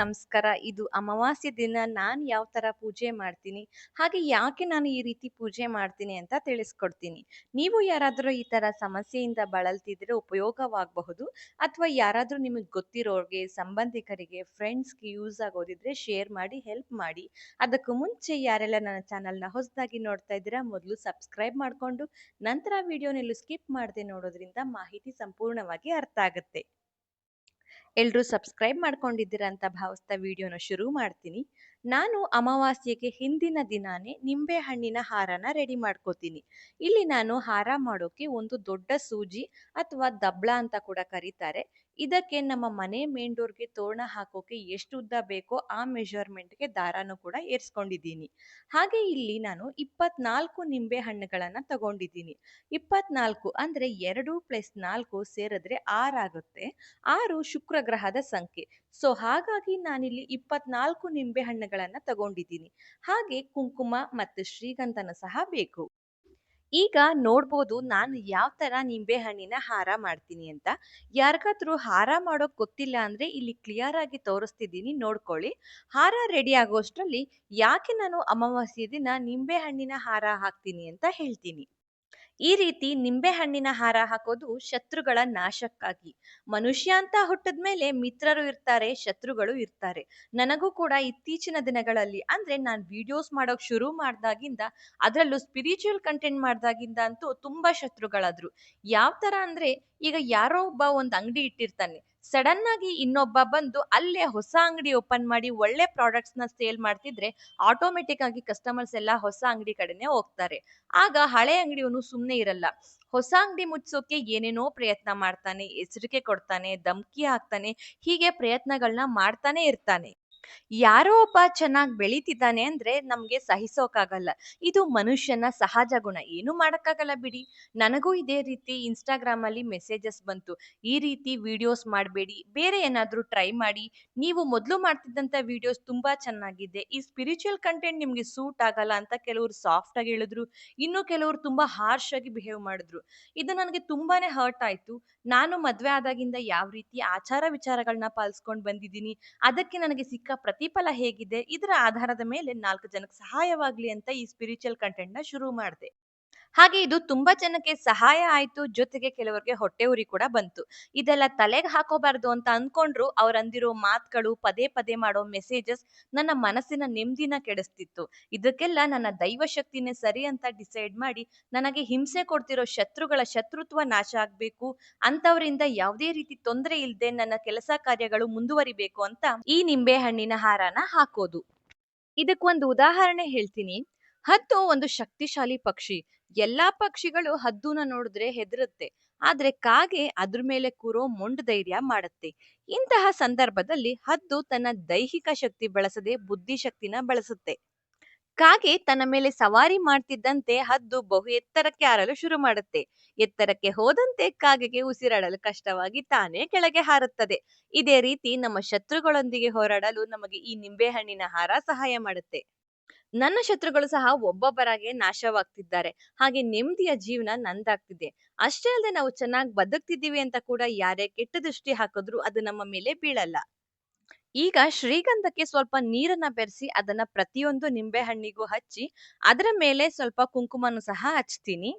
ನಮಸ್ಕಾರ. ಇದು ಅಮಾವಾಸ್ಯೆ ದಿನ ನಾನು ಯಾವ ತರ ಪೂಜೆ ಮಾಡ್ತೀನಿ, ಹಾಗೆ ಯಾಕೆ ನಾನು ಈ ರೀತಿ ಪೂಜೆ ಮಾಡ್ತೀನಿ ಅಂತ ತಿಳಿಸ್ಕೊಡ್ತೀನಿ. ನೀವು ಯಾರಾದರೂ ಈ ತರ ಸಮಸ್ಯೆಯಿಂದ ಬಳಲ್ತಿದ್ರೆ ಉಪಯೋಗವಾಗಬಹುದು ಅಥವಾ ಯಾರಾದರೂ ನಿಮಗೆ ಗೊತ್ತಿರೋರಿಗೆ ಸಂಬಂಧಿಕರಿಗೆ, ಫ್ರೆಂಡ್ಸ್‌ಗೆ ಯೂಸ್ ಆಗೋದಿದ್ರೆ ಶೇರ್ ಮಾಡಿ, ಹೆಲ್ಪ್ ಮಾಡಿ. ಅದಕ್ಕೂ ಮುಂಚೆ ಯಾರೆಲ್ಲ ನನ್ನ ಚಾನಲ್‌ನ ಹೊಸದಾಗಿ ನೋಡ್ತಾ ಇದ್ದೀರಾ ಮೊದಲು ಸಬ್ಸ್ಕ್ರೈಬ್ ಮಾಡ್ಕೊಂಡು ನಂತರ ವಿಡಿಯೋನೆಲ್ಲೂ ಸ್ಕಿಪ್ ಮಾಡದೆ ನೋಡೋದ್ರಿಂದ ಮಾಹಿತಿ ಸಂಪೂರ್ಣವಾಗಿ ಅರ್ಥ ಆಗುತ್ತೆ. ಎಲ್ರೂ ಸಬ್ಸ್ಕ್ರೈಬ್ ಮಾಡ್ಕೊಂಡಿದ್ದೀರಾ ಅಂತ ಭಾವಿಸ್ತಾ ವಿಡಿಯೋನ ಶುರು ಮಾಡ್ತೀನಿ. ನಾನು ಅಮಾವಾಸ್ಯೆಗೆ ಹಿಂದಿನ ದಿನಾನೇ ನಿಂಬೆ ಹಣ್ಣಿನ ಹಾರನ ರೆಡಿ ಮಾಡ್ಕೋತೀನಿ. ಇಲ್ಲಿ ನಾನು ಹಾರ ಮಾಡೋಕೆ ಒಂದು ದೊಡ್ಡ ಸೂಜಿ ಅಥವಾ ದಬ್ಳ ಅಂತ ಕೂಡ ಕರೀತಾರೆ. ಇದಕ್ಕೆ ನಮ್ಮ ಮನೆ ಮೇನ್ ಡೋರ್‌ಗೆ ತೋರಣ ಹಾಕೋಕೆ ಎಷ್ಟು ಉದ್ದ ಬೇಕೋ ಆ ಮೆಷರ್ಮೆಂಟ್ಗೆ ದಾರನೂ ಕೂಡ ಏರಿಸ್ಕೊಂಡಿದ್ದೀನಿ ಹಾಗೆ ಇಲ್ಲಿ ನಾನು 24 ನಿಂಬೆ ಹಣ್ಣುಗಳನ್ನು ತಗೊಂಡಿದ್ದೀನಿ. 24 ಅಂದ್ರೆ ಎರಡು ಪ್ಲಸ್ ನಾಲ್ಕು ಸೇರಿದ್ರೆ 6 ಆಗುತ್ತೆ. 6 ಶುಕ್ರ ಗ್ರಹದ ಸಂಖ್ಯೆ. ಸೊ, ಹಾಗಾಗಿ ನಾನಿಲ್ಲಿ 24 ನಿಂಬೆ ಹಣ್ಣುಗಳನ್ನು ತಗೊಂಡಿದ್ದೀನಿ. ಹಾಗೆ ಕುಂಕುಮ ಮತ್ತು ಶ್ರೀಗಂಧನ ಸಹ ಬೇಕು. ಈಗ ನೋಡ್ಬೋದು ನಾನು ಯಾವ ತರ ನಿಂಬೆ ಹಣ್ಣಿನ ಹಾರ ಮಾಡ್ತೀನಿ ಅಂತ. ಯಾರಿಗಾದ್ರೂ ಹಾರ ಮಾಡೋಕ್ ಗೊತ್ತಿಲ್ಲ ಅಂದ್ರೆ ಇಲ್ಲಿ ಕ್ಲಿಯರ್ ಆಗಿ ತೋರಿಸ್ತಿದ್ದೀನಿ, ನೋಡ್ಕೊಳ್ಳಿ. ಹಾರ ರೆಡಿ ಆಗೋಷ್ಟರಲ್ಲಿ ಯಾಕೆ ನಾನು ಅಮಾವಾಸ್ಯೆ ದಿನ ನಿಂಬೆ ಹಣ್ಣಿನ ಹಾರ ಹಾಕ್ತೀನಿ ಅಂತ ಹೇಳ್ತೀನಿ. ಈ ರೀತಿ ನಿಂಬೆ ಹಣ್ಣಿನ ಹಾರ ಹಾಕೋದು ಶತ್ರುಗಳ ನಾಶಕ್ಕಾಗಿ. ಮನುಷ್ಯ ಅಂತ ಹುಟ್ಟಿದ್ಮೇಲೆ ಮಿತ್ರರು ಇರ್ತಾರೆ, ಶತ್ರುಗಳು ಇರ್ತಾರೆ. ನನಗೂ ಕೂಡ ಇತ್ತೀಚಿನ ದಿನಗಳಲ್ಲಿ ಅಂದ್ರೆ ನಾನು ವಿಡಿಯೋಸ್ ಮಾಡೋಕ್ ಶುರು ಮಾಡ್ದಾಗಿಂದ ಅದರಲ್ಲೂ ಸ್ಪಿರಿಚುವಲ್ ಕಂಟೆಂಟ್ ಮಾಡ್ದಾಗಿಂದ ಅಂತೂ ತುಂಬಾ ಶತ್ರುಗಳಾದ್ರು. ಯಾವ ತರ ಅಂದ್ರೆ ಈಗ ಯಾರೋ ಒಬ್ಬ ಒಂದು ಅಂಗಡಿ ಇಟ್ಟಿರ್ತಾನೆ. ಸಡನ್ ಆಗಿ ಇನ್ನೊಬ್ಬ ಬಂದು ಅಲ್ಲೇ ಹೊಸ ಅಂಗಡಿ ಓಪನ್ ಮಾಡಿ ಒಳ್ಳೆ ಪ್ರಾಡಕ್ಟ್ಸ್ನ ಸೇಲ್ ಮಾಡ್ತಿದ್ರೆ ಆಟೋಮೆಟಿಕ್ ಆಗಿ ಕಸ್ಟಮರ್ಸ್ ಎಲ್ಲ ಹೊಸ ಅಂಗಡಿ ಕಡೆನೇ ಹೋಗ್ತಾರೆ. ಆಗ ಹಳೆ ಅಂಗಡಿಯವನು ಸುಮ್ನೆ ಇರಲ್ಲ. ಹೊಸ ಅಂಗಡಿ ಮುಚ್ಚೋಕೆ ಏನೇನೋ ಪ್ರಯತ್ನ ಮಾಡ್ತಾನೆ, ಎಚ್ಚರಿಕೆ ಕೊಡ್ತಾನೆ, ಧಮಕಿ ಹಾಕ್ತಾನೆ, ಹೀಗೆ ಪ್ರಯತ್ನಗಳನ್ನ ಮಾಡ್ತಾನೆ ಇರ್ತಾನೆ. ಯಾರೋ ಒಬ್ಬ ಚೆನ್ನಾಗಿ ಬೆಳೀತಿದ್ದಾನೆ ಅಂದ್ರೆ ನಮ್ಗೆ ಸಹಿಸೋಕಾಗಲ್ಲ. ಇದು ಮನುಷ್ಯನ ಸಹಜ ಗುಣ. ಏನು ಮಾಡೋಕ್ಕಾಗಲ್ಲ ಬಿಡಿ. ನನಗೂ ಇದೇ ರೀತಿ ಇನ್‌ಸ್ಟಾಗ್ರಾಮ್ ಅಲ್ಲಿ ಮೆಸೇಜಸ್ ಬಂತು. ಈ ರೀತಿ ವಿಡಿಯೋಸ್ ಮಾಡಬೇಡಿ ಬೇರೆ ಏನಾದ್ರೂ ಟ್ರೈ ಮಾಡಿ. ನೀವು ಮೊದಲು ಮಾಡ್ತಿದ್ದಂತ ವಿಡಿಯೋಸ್ ತುಂಬಾ ಚೆನ್ನಾಗಿದೆ. ಈ ಸ್ಪಿರಿಚುವಲ್ ಕಂಟೆಂಟ್ ನಿಮ್ಗೆ ಸೂಟ್ ಆಗಲ್ಲ ಅಂತ ಕೆಲವರು ಸಾಫ್ಟ್ ಆಗಿ ಹೇಳಿದ್ರು. ಇನ್ನು ಕೆಲವರು ತುಂಬಾ ಹಾರ್ಶ್ ಆಗಿ ಬಿಹೇವ್ ಮಾಡಿದ್ರು. ಇದು ನನಗೆ ತುಂಬಾನೇ ಹರ್ಟ್ ಆಯ್ತು. ನಾನು ಮದ್ವೆ ಆದಾಗಿಂದ ಯಾವ ರೀತಿ ಆಚಾರ ವಿಚಾರಗಳನ್ನ ಪಾಲಿಸ್ಕೊಂಡು ಬಂದಿದ್ದೀನಿ, ಅದಕ್ಕೆ ನನಗೆ ಸಿಕ್ಕ ಪ್ರತಿಫಲ ಹೇಗಿದೆ, ಇದರ ಆಧಾರದ ಮೇಲೆ ನಾಲ್ಕು ಜನಕ್ಕೆ ಸಹಾಯವಾಗ್ಲಿ ಅಂತ ಈ ಸ್ಪಿರಿಚುವಲ್ ಕಂಟೆಂಟ್‌ನ ಶುರು ಮಾಡ್ದೆ. ಹಾಗೆ ಇದು ತುಂಬಾ ಜನಕ್ಕೆ ಸಹಾಯ ಆಯ್ತು. ಜೊತೆಗೆ ಕೆಲವರಿಗೆ ಹೊಟ್ಟೆ ಉರಿ ಕೂಡ ಬಂತು. ಇದೆಲ್ಲ ತಲೆಗೆ ಹಾಕೋಬಾರ್ದು ಅಂತ ಅನ್ಕೊಂಡ್ರು ಅವ್ರ ಅಂದಿರೋ ಮಾತುಗಳು, ಪದೇ ಪದೇ ಮಾಡೋ ಮೆಸೇಜಸ್ ನನ್ನ ಮನಸ್ಸಿನ ನೆಮ್ಮದಿನ ಕೆಡಿಸ್ತಿತ್ತು. ಇದಕ್ಕೆಲ್ಲ ನನ್ನ ದೈವ ಶಕ್ತಿನೇ ಸರಿ ಅಂತ ಡಿಸೈಡ್ ಮಾಡಿ ನನಗೆ ಹಿಂಸೆ ಕೊಡ್ತಿರೋ ಶತ್ರುಗಳ ಶತ್ರುತ್ವ ನಾಶ ಆಗ್ಬೇಕು. ಅಂತವರಿಂದ ಯಾವುದೇ ರೀತಿ ತೊಂದ್ರೆ ಇಲ್ಲದೆ ನನ್ನ ಕೆಲಸ ಕಾರ್ಯಗಳು ಮುಂದುವರಿಬೇಕು ಅಂತ ಈ ನಿಂಬೆ ಹಣ್ಣಿನ ಹಾರನ ಹಾಕೋದು. ಇದಕ್ಕೊಂದು ಉದಾಹರಣೆ ಹೇಳ್ತೀನಿ. ಹತ್ತು ಒಂದು ಶಕ್ತಿಶಾಲಿ ಪಕ್ಷಿ. ಎಲ್ಲಾ ಪಕ್ಷಿಗಳು ಹದ್ದುನ ನೋಡಿದ್ರೆ ಹೆದರುತ್ತೆ. ಆದ್ರೆ ಕಾಗೆ ಅದ್ರ ಮೇಲೆ ಕೂರೋ ಮೊಂಡ್ ಧೈರ್ಯ ಮಾಡುತ್ತೆ ಇಂತಹ ಸಂದರ್ಭದಲ್ಲಿ ಹದ್ದು ತನ್ನ ದೈಹಿಕ ಶಕ್ತಿ ಬಳಸದೆ ಬುದ್ಧಿಶಕ್ತಿನ ಬಳಸುತ್ತೆ. ಕಾಗೆ ತನ್ನ ಮೇಲೆ ಸವಾರಿ ಮಾಡ್ತಿದ್ದಂತೆ ಹದ್ದು ಬಹು ಎತ್ತರಕ್ಕೆ ಹಾರಲು ಶುರು ಮಾಡುತ್ತೆ. ಎತ್ತರಕ್ಕೆ ಹೋದಂತೆ ಕಾಗೆಗೆ ಉಸಿರಾಡಲು ಕಷ್ಟವಾಗಿ ತಾನೇ ಕೆಳಗೆ ಹಾರುತ್ತದೆ. ಇದೇ ರೀತಿ ನಮ್ಮ ಶತ್ರುಗಳೊಂದಿಗೆ ಹೋರಾಡಲು ನಮಗೆ ಈ ನಿಂಬೆಹಣ್ಣಿನ ಹಾರ ಸಹಾಯ ಮಾಡುತ್ತೆ. ನನ್ನ ಶತ್ರುಗಳು ಸಹ ಒಬ್ಬೊಬ್ಬರಾಗೆ ನಾಶವಾಗ್ತಿದ್ದಾರೆ. ಹಾಗೆ ನೆಮ್ಮದಿಯ ಜೀವನ ನಂದಾಗ್ತಿದೆ. ಅಷ್ಟೇ ಅಲ್ಲದೆ ನಾವು ಚೆನ್ನಾಗಿ ಬದುಕ್ತಿದ್ದೀವಿ ಅಂತ ಕೂಡ ಯಾರೇ ಕೆಟ್ಟ ದೃಷ್ಟಿ ಹಾಕಿದ್ರು ಅದು ನಮ್ಮ ಮೇಲೆ ಬೀಳಲ್ಲ. ಈಗ ಶ್ರೀಗಂಧಕ್ಕೆ ಸ್ವಲ್ಪ ನೀರನ್ನ ಬೆರೆಸಿ ಅದನ್ನ ಪ್ರತಿಯೊಂದು ನಿಂಬೆ ಹಣ್ಣಿಗೂ ಹಚ್ಚಿ, ಅದರ ಮೇಲೆ ಸ್ವಲ್ಪ ಕುಂಕುಮನು ಸಹ ಹಚ್ತೀನಿ.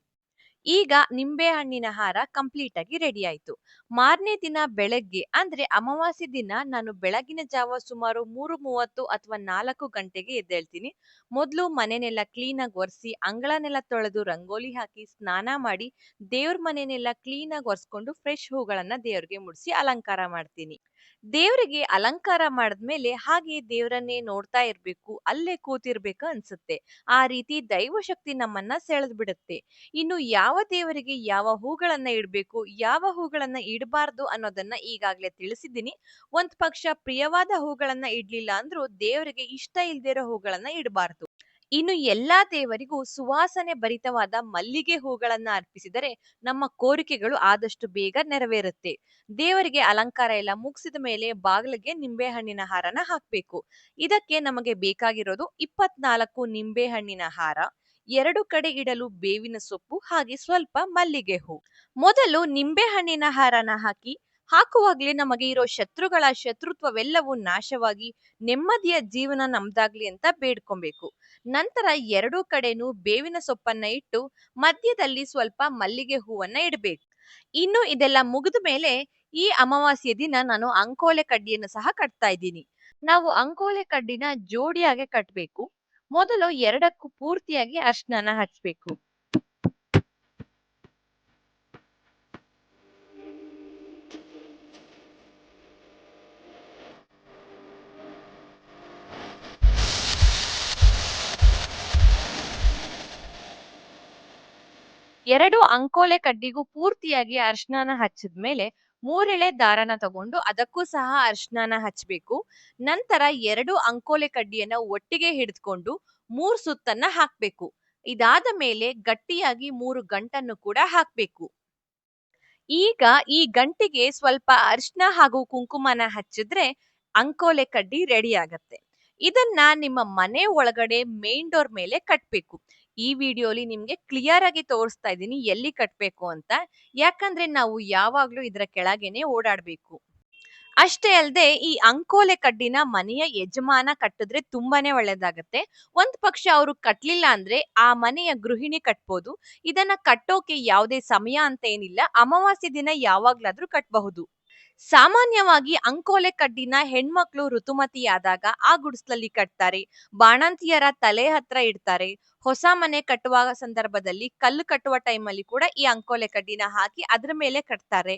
ಈಗ ನಿಂಬೆಹಣ್ಣಿನ ಹಾರ ಕಂಪ್ಲೀಟ್ ಆಗಿ ರೆಡಿ ಆಯ್ತು. ಮಾರನೇ ದಿನ ಬೆಳಗ್ಗೆ ಅಂದ್ರೆ ಅಮಾವಾಸ್ಯೆ ದಿನ ನಾನು ಬೆಳಗಿನ ಜಾವ ಸುಮಾರು 3:30 ಅಥವಾ ನಾಲ್ಕು ಗಂಟೆಗೆ ಎದ್ದೇಳ್ತೀನಿ. ಮೊದ್ಲು ಮನೆನೆಲ್ಲ ಕ್ಲೀನಾಗಿ ಒರೆಸಿ, ಅಂಗಳನೆಲ್ಲ ತೊಳೆದು ರಂಗೋಲಿ ಹಾಕಿ, ಸ್ನಾನ ಮಾಡಿ, ದೇವ್ರ ಮನೆನೆಲ್ಲ ಕ್ಲೀನಾಗಿ ಒರೆಸ್ಕೊಂಡು ಫ್ರೆಶ್ ಹೂಗಳನ್ನ ದೇವ್ರಿಗೆ ಮುಡಿಸಿ ಅಲಂಕಾರ ಮಾಡ್ತೀನಿ. ದೇವ್ರಿಗೆ ಅಲಂಕಾರ ಮಾಡಿದ್ಮೇಲೆ ಹಾಗೆ ದೇವರನ್ನೇ ನೋಡ್ತಾ ಇರ್ಬೇಕು, ಅಲ್ಲೇ ಕೂತಿರ್ಬೇಕು ಅನ್ಸುತ್ತೆ. ಆ ರೀತಿ ದೈವ ಶಕ್ತಿ ನಮ್ಮನ್ನ ಸೆಳೆದು ಬಿಡುತ್ತೆ. ಇನ್ನು ಯಾವ ದೇವರಿಗೆ ಯಾವ ಹೂಗಳನ್ನ ಇಡಬೇಕು ಯಾವ ಹೂಗಳನ್ನ ಇಡಬಾರ್ದು ಅನ್ನೋದನ್ನ ಈಗಾಗ್ಲೇ ತಿಳಿಸಿದ್ದೀನಿ. ಒಂದ್ ಪಕ್ಷ ಪ್ರಿಯವಾದ ಹೂಗಳನ್ನ ಇಡ್ಲಿಲ್ಲ ಅಂದ್ರೂ ದೇವರಿಗೆ ಇಷ್ಟ ಇಲ್ದಿರೋ ಹೂಗಳನ್ನ ಇಡ್ಬಾರ್ದು. ಇನ್ನು ಎಲ್ಲಾ ದೇವರಿಗೂ ಸುವಾಸನೆ ಭರಿತವಾದ ಮಲ್ಲಿಗೆ ಹೂಗಳನ್ನ ಅರ್ಪಿಸಿದರೆ ನಮ್ಮ ಕೋರಿಕೆಗಳು ಆದಷ್ಟು ಬೇಗ ನೆರವೇರುತ್ತೆ. ದೇವರಿಗೆ ಅಲಂಕಾರ ಎಲ್ಲ ಮುಗಿಸಿದ ಮೇಲೆ ಬಾಗಿಲಿಗೆ ನಿಂಬೆ ಹಣ್ಣಿನ ಹಾರನ ಹಾಕ್ಬೇಕು. ಇದಕ್ಕೆ ನಮಗೆ ಬೇಕಾಗಿರೋದು 24 ನಿಂಬೆ ಹಣ್ಣಿನ ಹಾರ, ಎರಡು ಕಡೆ ಇಡಲು ಬೇವಿನ ಸೊಪ್ಪು ಹಾಗೆ ಸ್ವಲ್ಪ ಮಲ್ಲಿಗೆ ಹೂ. ಮೊದಲು ನಿಂಬೆ ಹಣ್ಣಿನ ಹಾರನ ಹಾಕಿ ಹಾಕುವಾಗ್ಲೇ ನಮಗೆ ಇರೋ ಶತ್ರುಗಳ ಶತ್ರುತ್ವವೆಲ್ಲವೂ ನಾಶವಾಗಿ ನೆಮ್ಮದಿಯ ಜೀವನ ನಮ್ದಾಗ್ಲಿ ಅಂತ ಬೇಡ್ಕೊಬೇಕು ನಂತರ ಎರಡೂ ಕಡೆನೂ ಬೇವಿನ ಸೊಪ್ಪನ್ನ ಇಟ್ಟು ಮಧ್ಯದಲ್ಲಿ ಸ್ವಲ್ಪ ಮಲ್ಲಿಗೆ ಹೂವನ್ನ ಇಡಬೇಕು. ಇನ್ನು ಇದೆಲ್ಲ ಮುಗಿದ ಮೇಲೆ ಈ ಅಮಾವಾಸ್ಯ ದಿನ ನಾನು ಅಂಕೋಲೆ ಕಡ್ಡಿಯನ್ನು ಸಹ ಕಟ್ತಾ ಇದ್ದೀನಿ. ನಾವು ಅಂಕೋಲೆ ಕಡ್ಡಿನ ಜೋಡಿಯಾಗೆ ಕಟ್ಬೇಕು. ಮೊದಲು ಎರಡಕ್ಕೂ ಪೂರ್ತಿಯಾಗಿ ಅರ್ಶನನ ಹಚ್ಬೇಕು. ಎರಡು ಅಂಕೋಲೆ ಕಡ್ಡಿಗೂ ಪೂರ್ತಿಯಾಗಿ ಅರ್ಶನಾನ ಹಚ್ಚಿದ್ಮೇಲೆ ಮೂರೆಳೆ ದಾರನ ತಗೊಂಡು ಅದಕ್ಕೂ ಸಹ ಅರ್ಶನಾನ ಹಚ್ಚಬೇಕು ನಂತರ ಎರಡು ಅಂಕೋಲೆ ಕಡ್ಡಿಯನ್ನ ಒಟ್ಟಿಗೆ ಹಿಡಿದುಕೊಂಡು ಮೂರ್ ಸುತ್ತನ್ನ ಹಾಕ್ಬೇಕು. ಇದಾದ ಮೇಲೆ ಗಟ್ಟಿಯಾಗಿ ಮೂರು ಗಂಟನ್ನು ಕೂಡ ಹಾಕ್ಬೇಕು. ಈಗ ಈ ಗಂಟಿಗೆ ಸ್ವಲ್ಪ ಅರ್ಶನ ಹಾಗೂ ಕುಂಕುಮನ ಹಚ್ಚಿದ್ರೆ ಅಂಕೋಲೆ ಕಡ್ಡಿ ರೆಡಿ ಆಗತ್ತೆ. ಇದನ್ನ ನಿಮ್ಮ ಮನೆ ಒಳಗಡೆ ಮೇನ್ ಡೋರ್ ಮೇಲೆ ಕಟ್ಬೇಕು. ಈ ವಿಡಿಯೋಲಿ ನಿಮ್ಗೆ ಕ್ಲಿಯರ್ ಆಗಿ ತೋರಿಸ್ತಾ ಇದ್ದೀನಿ ಎಲ್ಲಿ ಕಟ್ಟಬೇಕು ಅಂತ. ಯಾಕಂದ್ರೆ ನಾವು ಯಾವಾಗ್ಲೂ ಇದರ ಕೆಳಗೇನೆ ಓಡಾಡ್ಬೇಕು. ಅಷ್ಟೇ ಅಲ್ಲದೆ ಈ ಅಂಕೋಲೆ ಕಡ್ಡಿನ ಮನೆಯ ಯಜಮಾನ ಕಟ್ಟಿದ್ರೆ ತುಂಬಾನೇ ಒಳ್ಳೇದಾಗತ್ತೆ. ಒಂದ್ ಪಕ್ಷ ಅವರು ಕಟ್ಲಿಲ್ಲ ಅಂದ್ರೆ ಆ ಮನೆಯ ಗೃಹಿಣಿ ಕಟ್ಬೋದು. ಇದನ್ನ ಕಟ್ಟೋಕೆ ಯಾವುದೇ ಸಮಯ ಅಂತ ಏನಿಲ್ಲ. ಅಮಾವಾಸ್ಯೆ ದಿನ ಯಾವಾಗ್ಲಾದ್ರೂ ಕಟ್ಬಹುದು. ಸಾಮಾನ್ಯವಾಗಿ ಅಂಕೋಲೆ ಕಡ್ಡಿನ ಹೆಣ್ಮಕ್ಳು ಋತುಮತಿಯಾದಾಗ ಆ ಗುಡಿಸ್ಲಲ್ಲಿ ಕಟ್ತಾರೆ. ಬಾಣಂತಿಯರ ತಲೆ ಹತ್ರ ಇಡ್ತಾರೆ. ಹೊಸ ಮನೆ ಕಟ್ಟುವ ಸಂದರ್ಭದಲ್ಲಿ ಕಲ್ಲು ಕಟ್ಟುವ ಟೈಮಲ್ಲಿ ಕೂಡ ಈ ಅಂಕೋಲೆ ಕಡ್ಡಿನ ಹಾಕಿ ಅದ್ರ ಮೇಲೆ ಕಟ್ತಾರೆ.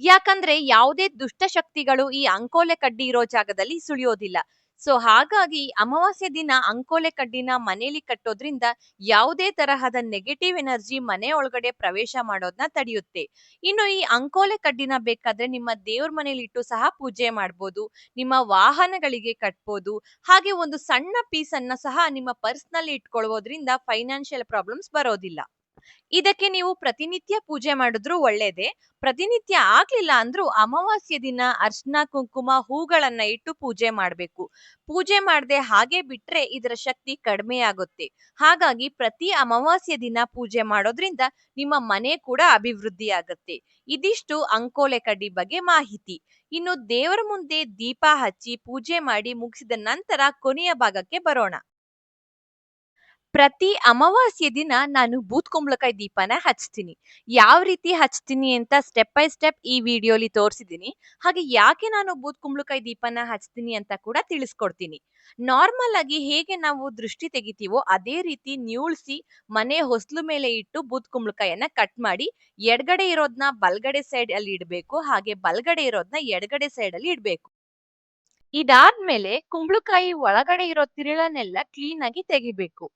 ಯಾಕಂದ್ರೆ ಯಾವುದೇ ದುಷ್ಟಶಕ್ತಿಗಳು ಈ ಅಂಕೋಲೆ ಕಡ್ಡಿ ಇರೋ ಜಾಗದಲ್ಲಿ ಸುಳಿಯೋದಿಲ್ಲ. ಸೊ ಹಾಗಾಗಿ ಅಮಾವಾಸ್ಯ ದಿನ ಅಂಕೋಲೆ ಕಡ್ಡಿನ ಮನೆಯಲ್ಲಿ ಕಟ್ಟೋದ್ರಿಂದ ಯಾವುದೇ ತರಹದ ನೆಗೆಟಿವ್ ಎನರ್ಜಿ ಮನೆ ಒಳಗಡೆ ಪ್ರವೇಶ ಮಾಡೋದನ್ನ ತಡೆಯುತ್ತೆ. ಇನ್ನು ಈ ಅಂಕೋಲೆ ಕಡ್ಡಿನ ಬೇಕಾದ್ರೆ ನಿಮ್ಮ ದೇವ್ರ ಮನೇಲಿ ಇಟ್ಟು ಸಹ ಪೂಜೆ ಮಾಡ್ಬೋದು, ನಿಮ್ಮ ವಾಹನಗಳಿಗೆ ಕಟ್ಬೋದು, ಹಾಗೆ ಒಂದು ಸಣ್ಣ ಪೀಸ್ ಅನ್ನ ಸಹ ನಿಮ್ಮ ಪರ್ಸ್ನಲ್ಲಿ ಇಟ್ಕೊಳ್ಳೋದ್ರಿಂದ ಫೈನಾನ್ಷಿಯಲ್ ಪ್ರಾಬ್ಲಮ್ಸ್ ಬರೋದಿಲ್ಲ. ಇದಕ್ಕೆ ನೀವು ಪ್ರತಿನಿತ್ಯ ಪೂಜೆ ಮಾಡಿದ್ರು ಒಳ್ಳೇದೇ. ಪ್ರತಿನಿತ್ಯ ಆಗ್ಲಿಲ್ಲ ಅಂದ್ರೂ ಅಮಾವಾಸ್ಯ ದಿನ ಅರ್ಶನ, ಕುಂಕುಮ ಹೂಗಳನ್ನ ಇಟ್ಟು ಪೂಜೆ ಮಾಡ್ಬೇಕು. ಪೂಜೆ ಮಾಡದೆ ಹಾಗೆ ಬಿಟ್ರೆ ಇದರ ಶಕ್ತಿ ಕಡಿಮೆ ಆಗುತ್ತೆ. ಹಾಗಾಗಿ ಪ್ರತಿ ಅಮಾವಾಸ್ಯ ದಿನ ಪೂಜೆ ಮಾಡೋದ್ರಿಂದ ನಿಮ್ಮ ಮನೆ ಕೂಡ ಅಭಿವೃದ್ಧಿ ಆಗುತ್ತೆ. ಇದಿಷ್ಟು ಅಂಕೋಲೆ ಕಡ್ಡಿ ಬಗ್ಗೆ ಮಾಹಿತಿ. ಇನ್ನು ದೇವರ ಮುಂದೆ ದೀಪ ಹಚ್ಚಿ ಪೂಜೆ ಮಾಡಿ ಮುಗಿಸಿದ ನಂತರ ಕೊನೆಯ ಭಾಗಕ್ಕೆ ಬರೋಣ. ಪ್ರತಿ ಅಮಾವಾಸ್ಯ ದಿನ ನಾನು ಬೂತ್ ಕುಂಬಳಕಾಯಿ ದೀಪನ ಹಚ್ತೀನಿ. ಯಾವ ರೀತಿ ಹಚ್ತೀನಿ ಅಂತ ಸ್ಟೆಪ್ ಬೈ ಸ್ಟೆಪ್ ಈ ವಿಡಿಯೋಲಿ ತೋರಿಸಿದ್ದೀನಿ ಹಾಗೆ ಯಾಕೆ ನಾನು ಬೂತ್ ಕುಂಬಳಕಾಯಿ ದೀಪನ ಹಚ್ತೀನಿ ಅಂತ ಕೂಡ ತಿಳಿಸ್ಕೊಡ್ತೀನಿ. ನಾರ್ಮಲ್ ಆಗಿ ಹೇಗೆ ನಾವು ದೃಷ್ಟಿ ತೆಗಿತೀವೋ ಅದೇ ರೀತಿ ನ್ಯೂಳ್ಸಿ ಮನೆ ಹೊಸ್ಲು ಮೇಲೆ ಇಟ್ಟು ಬೂತ್ ಕುಂಬಳಕಾಯಿಯನ್ನ ಕಟ್ ಮಾಡಿ ಎಡಗಡೆ ಇರೋದ್ನ ಬಲ್ಗಡೆ ಸೈಡ್ ಅಲ್ಲಿ ಇಡಬೇಕು, ಹಾಗೆ ಬಲ್ಗಡೆ ಇರೋದನ್ನ ಎಡಗಡೆ ಸೈಡ್ ಅಲ್ಲಿ ಇಡಬೇಕು. ಇದಾದ್ಮೇಲೆ ಕುಂಬಳಕಾಯಿ ಒಳಗಡೆ ಇರೋ ತಿರುಳನ್ನೆಲ್ಲ ಕ್ಲೀನ್ ಆಗಿ ತೆಗಿಬೇಕು.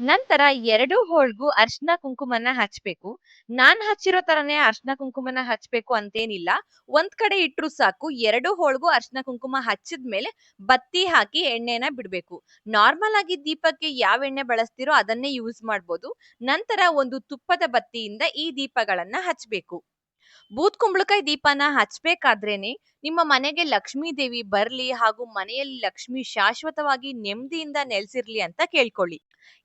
ನಂತರ ಎರಡು ಹೋಳ್ಗೂ ಅರ್ಶನ ಕುಂಕುಮನ ಹಚ್ಬೇಕು. ನಾನ್ ಹಚ್ಚಿರೋ ತರನೇ ಅರ್ಶನ ಕುಂಕುಮನ ಹಚ್ಬೇಕು ಅಂತೇನಿಲ್ಲ. ಒಂದ್ ಕಡೆ ಇಟ್ರು ಸಾಕು. ಎರಡು ಹೋಳ್ಗೂ ಅರ್ಶನ ಕುಂಕುಮ ಹಚ್ಚಿದ್ಮೇಲೆ ಬತ್ತಿ ಹಾಕಿ ಎಣ್ಣೆನ ಬಿಡ್ಬೇಕು. ನಾರ್ಮಲ್ ಆಗಿ ದೀಪಕ್ಕೆ ಯಾವ ಎಣ್ಣೆ ಬಳಸ್ತಿರೋ ಅದನ್ನೇ ಯೂಸ್ ಮಾಡ್ಬೋದು. ನಂತರ ಒಂದು ತುಪ್ಪದ ಬತ್ತಿಯಿಂದ ಈ ದೀಪಗಳನ್ನ ಹಚ್ಬೇಕು. ಬೂತ್ ಕುಂಬಳಕಾಯಿ ದೀಪನ ಹಚ್ಬೇಕಾದ್ರೇನೆ ನಿಮ್ಮ ಮನೆಗೆ ಲಕ್ಷ್ಮೀ ದೇವಿ ಬರ್ಲಿ ಹಾಗೂ ಮನೆಯಲ್ಲಿ ಲಕ್ಷ್ಮಿ ಶಾಶ್ವತವಾಗಿ ನೆಮ್ಮದಿಯಿಂದ ನೆಲೆಸಿರ್ಲಿ ಅಂತ ಕೇಳ್ಕೊಳ್ಳಿ.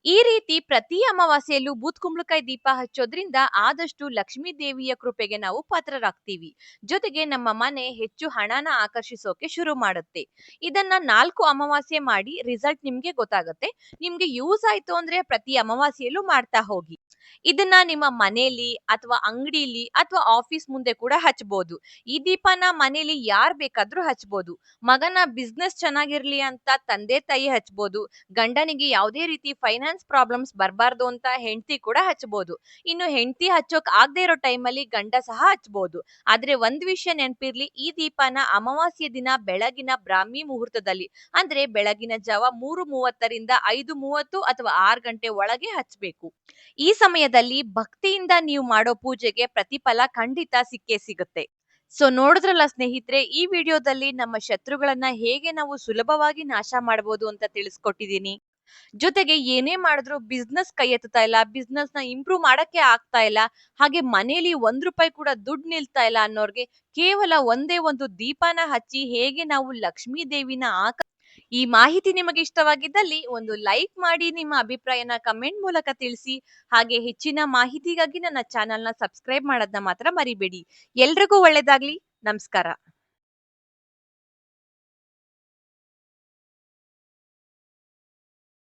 ಈ ರೀತಿ ಪ್ರತಿ ಅಮಾವಾಸ್ಯೆಯಲ್ಲೂ ಬೂತ್ ಕುಂಬಳಕಾಯಿ ದೀಪ ಹಚ್ಚೋದ್ರಿಂದ ಆದಷ್ಟು ಲಕ್ಷ್ಮೀ ದೇವಿಯ ಕೃಪೆಗೆ ನಾವು ಪಾತ್ರರಾಗ್ತೀವಿ. ಜೊತೆಗೆ ನಮ್ಮ ಮನೆ ಹೆಚ್ಚು ಹಣನ ಆಕರ್ಷಿಸೋಕೆ ಶುರು ಮಾಡುತ್ತೆ. ಇದನ್ನ ನಾಲ್ಕು ಅಮಾವಾಸ್ಯೆ ಮಾಡಿ ರಿಸಲ್ಟ್ ನಿಮ್ಗೆ ಗೊತ್ತಾಗುತ್ತೆ. ನಿಮ್ಗೆ ಯೂಸ್ ಆಯ್ತು ಅಂದ್ರೆ ಪ್ರತಿ ಅಮಾವಾಸ್ಯೆಯಲ್ಲೂ ಮಾಡ್ತಾ ಹೋಗಿ. ಇದನ್ನ ನಿಮ್ಮ ಮನೆಯಲ್ಲಿ ಅಥವಾ ಅಂಗಡಿಲಿ ಅಥವಾ ಆಫೀಸ್ ಮುಂದೆ ಕೂಡ ಹಚ್ಬೋದು. ಈ ದೀಪನ ಮನೆಯಲ್ಲಿ ಯಾರ್ ಬೇಕಾದ್ರೂ ಹಚ್ಬೋದು. ಮಗನ ಬಿಸ್ನೆಸ್ ಚೆನ್ನಾಗಿರ್ಲಿ ಅಂತ ತಂದೆ ತಾಯಿ ಹಚ್ಬೋದು. ಗಂಡನಿಗೆ ಯಾವುದೇ ರೀತಿ ಫೈನಾನ್ಸ್ ಪ್ರಾಬ್ಲಮ್ಸ್ ಬರಬಾರ್ದು ಅಂತ ಹೆಂಡತಿ ಕೂಡ ಹಚ್ಬೋದು. ಇನ್ನು ಹೆಂಡತಿ ಹಚ್ಚೋಕ್ ಆಗದೆ ಇರೋ ಟೈಮಲ್ಲಿ ಗಂಡ ಸಹ ಹಚ್ಬೋದು. ಆದ್ರೆ ಒಂದ್ ವಿಷಯ ನೆನಪಿರ್ಲಿ, ಈ ದೀಪನ ಅಮಾವಾಸ್ಯ ದಿನ ಬೆಳಗಿನ ಬ್ರಾಹ್ಮಿ ಮುಹೂರ್ತದಲ್ಲಿ, ಅಂದ್ರೆ ಬೆಳಗಿನ ಜಾವ ಮೂರು ಮೂವತ್ತರಿಂದ ಐದು ಮೂವತ್ತು ಅಥವಾ ಆರು ಗಂಟೆ ಒಳಗೆ ಹಚ್ಚಬೇಕು ಈ ಸಮಯದಲ್ಲಿ ಭಕ್ತಿಯಿಂದ ನೀವು ಮಾಡೋ ಪೂಜೆಗೆ ಪ್ರತಿಫಲ ಖಂಡಿತ ಸಿಕ್ಕೇ ಸಿಗುತ್ತೆ. ಸೊ ನೋಡಿದ್ರಲ್ಲ ಸ್ನೇಹಿತರೆ, ಈ ವಿಡಿಯೋದಲ್ಲಿ ನಮ್ಮ ಶತ್ರುಗಳನ್ನ ಹೇಗೆ ನಾವು ಸುಲಭವಾಗಿ ನಾಶ ಮಾಡಬಹುದು ಅಂತ ತಿಳಿಸ್ಕೊಟ್ಟಿದ್ದೀನಿ. ಜೊತೆಗೆ ಏನೇ ಮಾಡಿದ್ರು ಬಿಸ್ನೆಸ್ ಕೈ ಎತ್ತುತ್ತಾ ಇಲ್ಲ ಬಿಸ್ನೆಸ್ನ ಇಂಪ್ರೂವ್ ಮಾಡಕ್ಕೆ ಆಗ್ತಾ ಇಲ್ಲ, ಹಾಗೆ ಮನೇಲಿ ಒಂದ್ ರೂಪಾಯಿ ಕೂಡ ದುಡ್ಡು ನಿಲ್ತಾ ಇಲ್ಲ ಅನ್ನೋರ್ಗೆ ಕೇವಲ ಒಂದೇ ಒಂದು ದೀಪನ ಹಚ್ಚಿ ಹೇಗೆ ನಾವು ಲಕ್ಷ್ಮೀ ದೇವಿನ ಆಕ, ಈ ಮಾಹಿತಿ ನಿಮಗೆ ಇಷ್ಟವಾಗಿದ್ದಲ್ಲಿ ಒಂದು ಲೈಕ್ ಮಾಡಿ, ನಿಮ್ಮ ಅಭಿಪ್ರಾಯನ ಕಮೆಂಟ್ ಮೂಲಕ ತಿಳಿಸಿ, ಹಾಗೆ ಹೆಚ್ಚಿನ ಮಾಹಿತಿಗಾಗಿ ನನ್ನ ಚಾನೆಲ್ನ ಸಬ್ಸ್ಕ್ರೈಬ್ ಮಾಡೋದನ್ನ ಮಾತ್ರ ಮರಿಬೇಡಿ. ಎಲ್ರಿಗೂ ಒಳ್ಳೇದಾಗ್ಲಿ, ನಮಸ್ಕಾರ.